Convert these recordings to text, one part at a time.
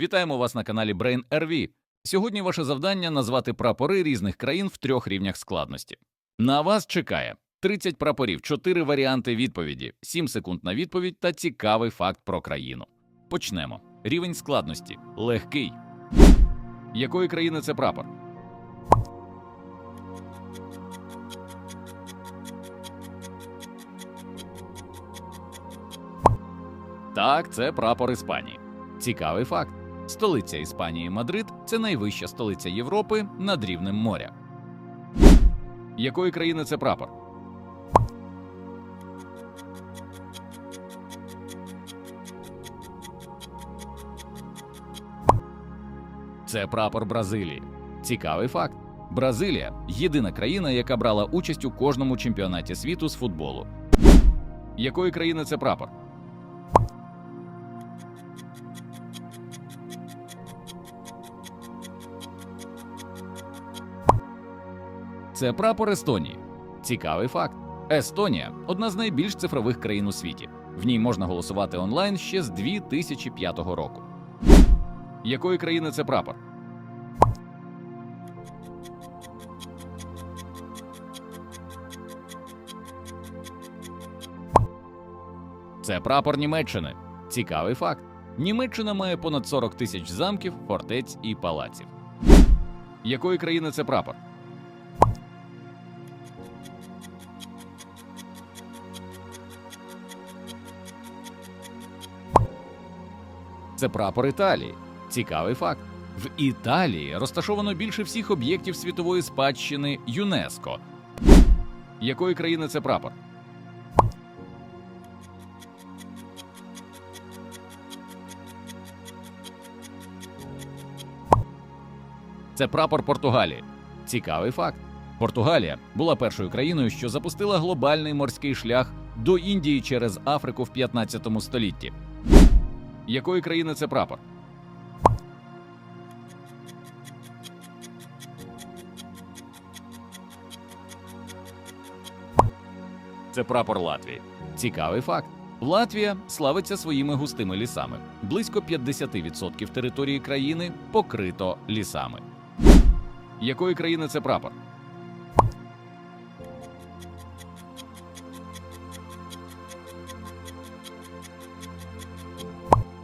Вітаємо вас на каналі Brain RV. Сьогодні ваше завдання назвати прапори різних країн в трьох рівнях складності. На вас чекає 30 прапорів, 4 варіанти відповіді, 7 секунд на відповідь та цікавий факт про країну. Почнемо. Рівень складності легкий. Якої країни це прапор? Так, це прапор Іспанії. Цікавий факт. Столиця Іспанії Мадрид це найвища столиця Європи над рівнем моря. Якої країни це прапор? Це прапор Бразилії. Цікавий факт. Бразилія єдина країна, яка брала участь у кожному чемпіонаті світу з футболу. Якої країни це прапор? Це прапор Естонії. Цікавий факт. Естонія одна з найбільш цифрових країн у світі. В ній можна голосувати онлайн ще з 2005 року. Якої країни це прапор? Це прапор Німеччини. Цікавий факт. Німеччина має понад 40 тисяч замків, фортець і палаців. Якої країни це прапор? Це прапор Італії. Цікавий факт. В Італії розташовано більше всіх об'єктів світової спадщини ЮНЕСКО. Якої країни це прапор? Це прапор Португалії. Цікавий факт. Португалія була першою країною, що запустила глобальний морський шлях до Індії через Африку в 15 столітті. Якої країни це прапор? Це прапор Латвії. Цікавий факт. Латвія славиться своїми густими лісами. Близько 50% території країни покрито лісами. Якої країни це прапор?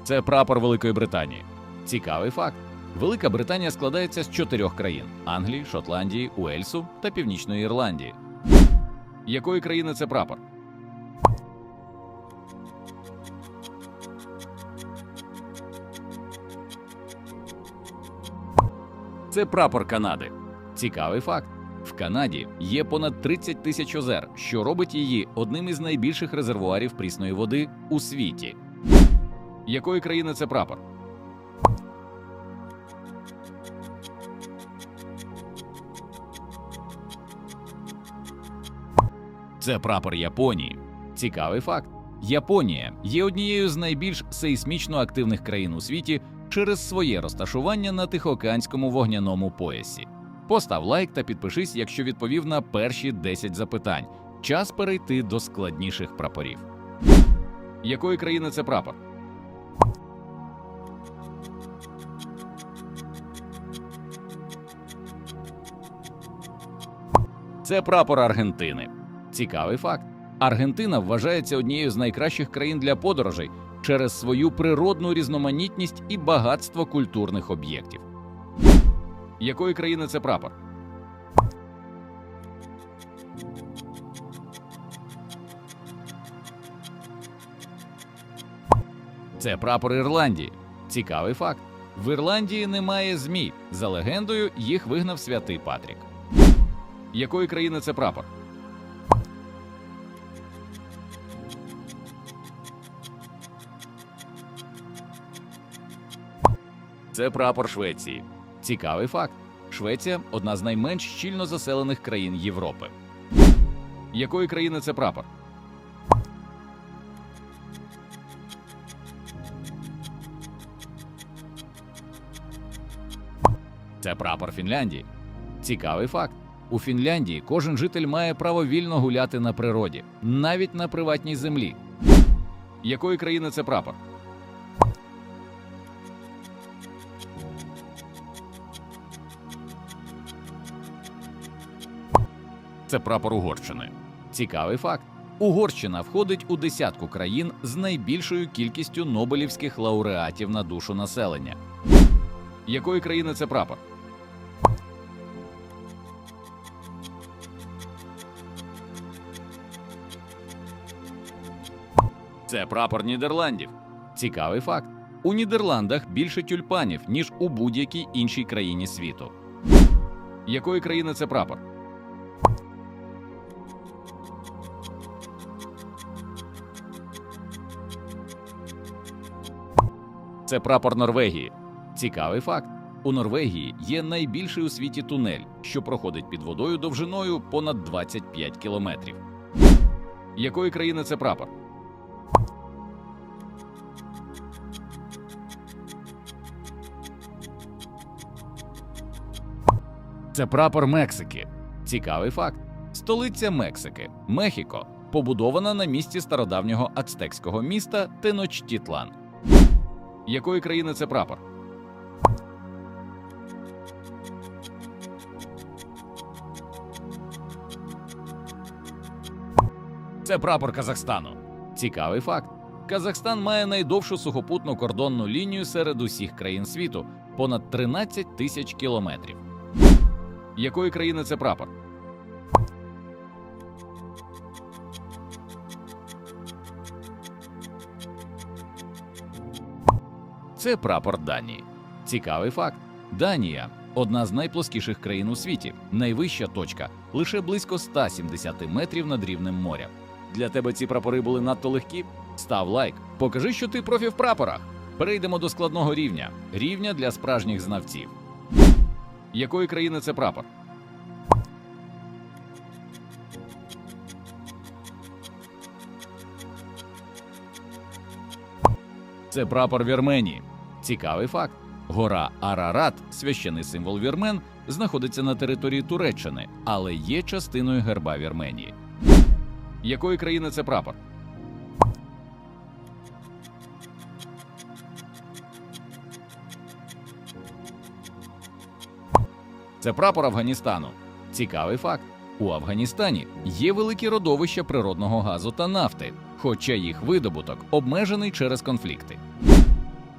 Це прапор Великої Британії. Цікавий факт. Велика Британія складається з чотирьох країн: Англії, Шотландії, Уельсу та Північної Ірландії. Якої країни це прапор? Це прапор Канади. Цікавий факт. В Канаді є понад 30 тисяч озер, що робить її одним із найбільших резервуарів прісної води у світі. Якої країни це прапор? Це прапор Японії. Цікавий факт. Японія є однією з найбільш сейсмічно активних країн у світі через своє розташування на Тихоокеанському вогняному поясі. Постав лайк та підпишись, якщо відповів на перші 10 запитань. Час перейти до складніших прапорів. Якої країни це прапор? Це прапор Аргентини. Цікавий факт. Аргентина вважається однією з найкращих країн для подорожей через свою природну різноманітність і багатство культурних об'єктів. Якої країни це прапор? Це прапор Ірландії. Цікавий факт. В Ірландії немає змій. За легендою, їх вигнав святий Патрік. Якої країни це прапор? Це прапор Швеції. Цікавий факт. Швеція одна з найменш щільно заселених країн Європи. Якої країни це прапор? Це прапор Фінляндії. Цікавий факт. У Фінляндії кожен житель має право вільно гуляти на природі, навіть на приватній землі. Якої країни це прапор? Це прапор Угорщини. Цікавий факт. Угорщина входить у десятку країн з найбільшою кількістю Нобелівських лауреатів на душу населення. Якої країни це прапор? Це прапор Нідерландів. Цікавий факт. У Нідерландах більше тюльпанів, ніж у будь-якій іншій країні світу. Якої країни це прапор? Це прапор Норвегії. Цікавий факт. У Норвегії є найбільший у світі тунель, що проходить під водою довжиною понад 25 кілометрів. Якої країни це прапор? Це прапор Мексики. Цікавий факт. Столиця Мексики Мехіко побудована на місці стародавнього ацтекського міста Теночтітлан. Якої країни це прапор? Це прапор Казахстану. Цікавий факт. Казахстан має найдовшу сухопутну кордонну лінію серед усіх країн світу понад 13 тисяч кілометрів. Якої країни це прапор? Це прапор Данії. Цікавий факт. Данія одна з найплоскіших країн у світі. Найвища точка лише близько 170 метрів над рівнем моря. Для тебе ці прапори були надто легкі? Став лайк. Покажи, що ти профі в прапорах. Перейдемо до складного рівня рівня для справжніх знавців. Якої країни це прапор? Це прапор Вірменії. Цікавий факт. Гора Арарат, священий символ вірмен, знаходиться на території Туреччини, але є частиною герба Вірменії. Якої країни це прапор? Це прапор Афганістану. Цікавий факт. У Афганістані є великі родовища природного газу та нафти, хоча їх видобуток обмежений через конфлікти.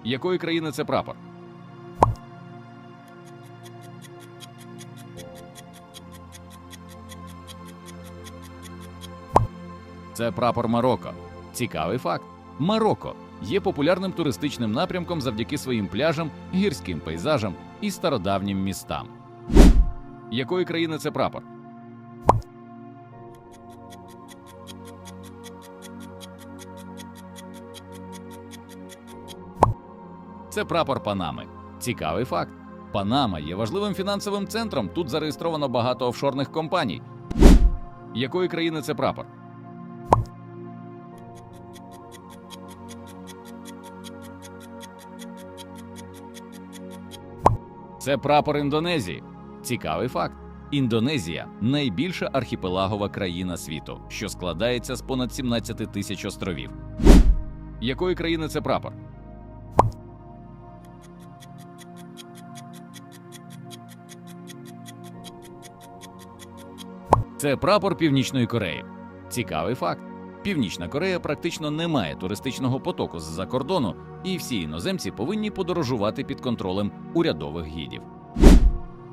Якої країни це прапор? Це прапор Марокко. Цікавий факт. Марокко є популярним туристичним напрямком завдяки своїм пляжам, гірським пейзажам і стародавнім містам. Якої країни це прапор? Це прапор Панами. Цікавий факт. Панама є важливим фінансовим центром. Тут зареєстровано багато офшорних компаній. Якої країни це прапор? Це прапор Індонезії. Цікавий факт. Індонезія найбільша архіпелагова країна світу, що складається з понад 17 тисяч островів. Якої країни це прапор? Це прапор Північної Кореї. Цікавий факт. Північна Корея практично не має туристичного потоку з-за кордону, і всі іноземці повинні подорожувати під контролем урядових гідів.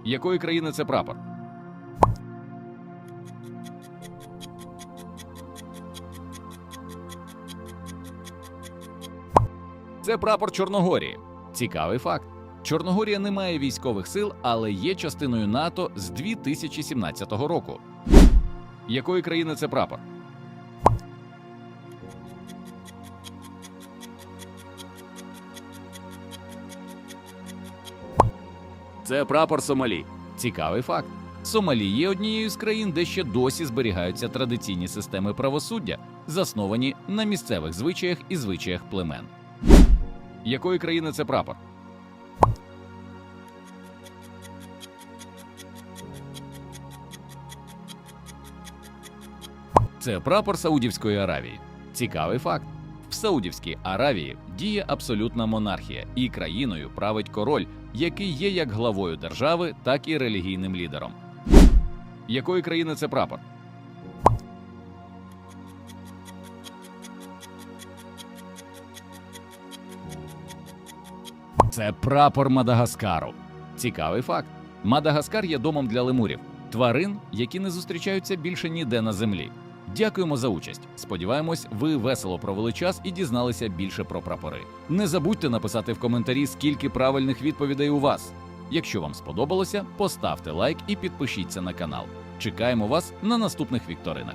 Якої країни це прапор? Це прапор Чорногорії. Цікавий факт. Чорногорія не має військових сил, але є частиною НАТО з 2017 року. Якої країни це прапор? Це прапор Сомалі. Цікавий факт. Сомалі є однією з країн, де ще досі зберігаються традиційні системи правосуддя, засновані на місцевих звичаях і звичаях племен. Якої країни це прапор? Це прапор Саудівської Аравії. Цікавий факт. Саудівській Аравії діє абсолютна монархія, і країною править король, який є як главою держави, так і релігійним лідером. Якої країни це прапор? Це прапор Мадагаскару. Цікавий факт. Мадагаскар є домом для лемурів тварин, які не зустрічаються більше ніде на землі. Дякуємо за участь. Сподіваємось, ви весело провели час і дізналися більше про прапори. Не забудьте написати в коментарі, скільки правильних відповідей у вас. Якщо вам сподобалося, поставте лайк і підпишіться на канал. Чекаємо вас на наступних вікторинах.